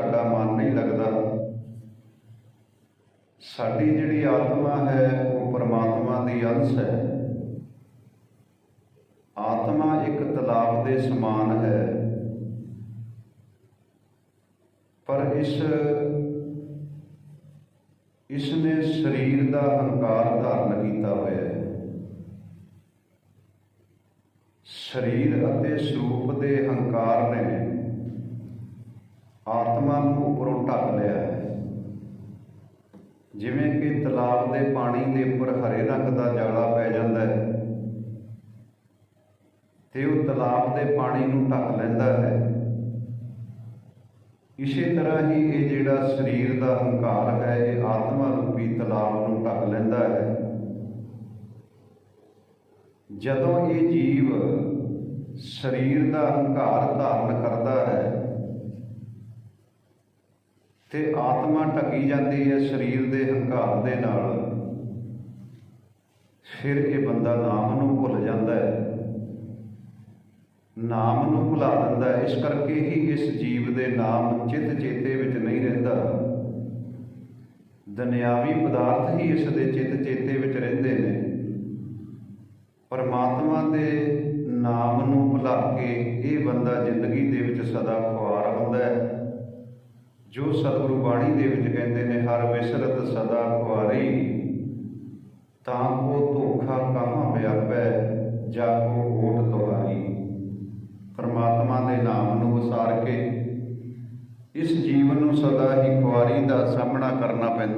ਸਾਡਾ ਮਨ ਨਹੀਂ ਲੱਗਦਾ। ਸਾਡੀ ਜਿਹੜੀ ਆਤਮਾ ਹੈ, ਉਹ ਪਰਮਾਤਮਾ ਦੀ ਅੰਸ਼ ਹੈ। ਆਤਮਾ ਇੱਕ ਤਲਾਬ ਦੇ ਸਮਾਨ ਹੈ। ਪਰ ਇਸ ਇਸ ਨੇ ਸਰੀਰ ਦਾ ਹੰਕਾਰ ਧਾਰਨ ਕੀਤਾ ਹੋਇਆ ਹੈ। ਸਰੀਰ ਅਤੇ ਸਰੂਪ ਦੇ ਹੰਕਾਰ ਨੇ ਆਤਮਾ ਨੂੰ ਉੱਪਰੋਂ ਢੱਕ ਲਿਆ ਹੈ। ਜਿਵੇਂ ਕਿ ਤਲਾਬ ਦੇ ਪਾਣੀ ਦੇ ਉੱਪਰ ਹਰੇ ਰੰਗ ਦਾ ਜਾਲਾ ਪੈ ਜਾਂਦਾ ਹੈ ਤੇ ਉਹ ਤਲਾਬ ਦੇ ਪਾਣੀ ਨੂੰ ਢੱਕ ਲੈਂਦਾ ਹੈ। ਇਸੇ ਤਰ੍ਹਾਂ ਹੀ ਇਹ ਜਿਹੜਾ ਸਰੀਰ ਦਾ ਹੰਕਾਰ ਹੈ, ਇਹ ਆਤਮਾ ਰੂਪੀ ਤਲਾਬ ਨੂੰ ਢੱਕ ਲੈਂਦਾ ਹੈ। ਜਦੋਂ ਇਹ ਜੀਵ ਸਰੀਰ ਦਾ ਹੰਕਾਰ ਧਾਰਨ ਕਰਦਾ ਹੈ ਤੇ ਆਤਮਾ ਢਕੀ ਜਾਂਦੀ ਹੈ ਸਰੀਰ ਦੇ ਹੰਕਾਰ ਦੇ ਨਾਲ। ਫਿਰ ਇਹ ਬੰਦਾ ਨਾਮ ਨੂੰ ਭੁੱਲ ਜਾਂਦਾ ਹੈ। ਨਾਮ ਨੂੰ ਭੁਲਾ ਦਿੰਦਾ ਇਸ ਕਰਕੇ ਹੀ ਇਸ ਜੀਵ ਦੇ ਨਾਮ ਚਿੱਤ ਚੇਤੇ ਵਿੱਚ ਨਹੀਂ ਰਹਿੰਦਾ। ਦੁਨਿਆਵੀ ਪਦਾਰਥ ਹੀ ਇਸ ਦੇ ਚਿੱਤ ਚੇਤੇ ਵਿੱਚ ਰਹਿੰਦੇ ਨੇ। ਪਰਮਾਤਮਾ ਦੇ ਨਾਮ ਨੂੰ ਭੁਲਾ ਕੇ ਇਹ ਬੰਦਾ ਜ਼ਿੰਦਗੀ ਦੇ ਵਿੱਚ ਸਦਾ ਖੁਆਰ ਜੋ ਸਤਿਗੁਰੂ ਬਾਣੀ ਦੇ ਵਿੱਚ ਕਹਿੰਦੇ ਨੇ, ਹਰ ਵਿਸਰਤ ਸਦਾ ਖੁਆਰੀ ਤਾਂ ਉਹ ਧੋਖਾ ਕਹਾਂ ਵਿਆਪੈ ਜਾ ਕੋ ਓਟ ਦੁਹਾਈ ਪਰਮਾਤਮਾ ਦੇ ਨਾਮ ਨੂੰ ਉਸਾਰ ਕੇ ਇਸ ਜੀਵਨ ਨੂੰ ਸਦਾ ਹੀ ਖੁਆਰੀ ਦਾ ਸਾਹਮਣਾ ਕਰਨਾ ਪੈਂਦਾ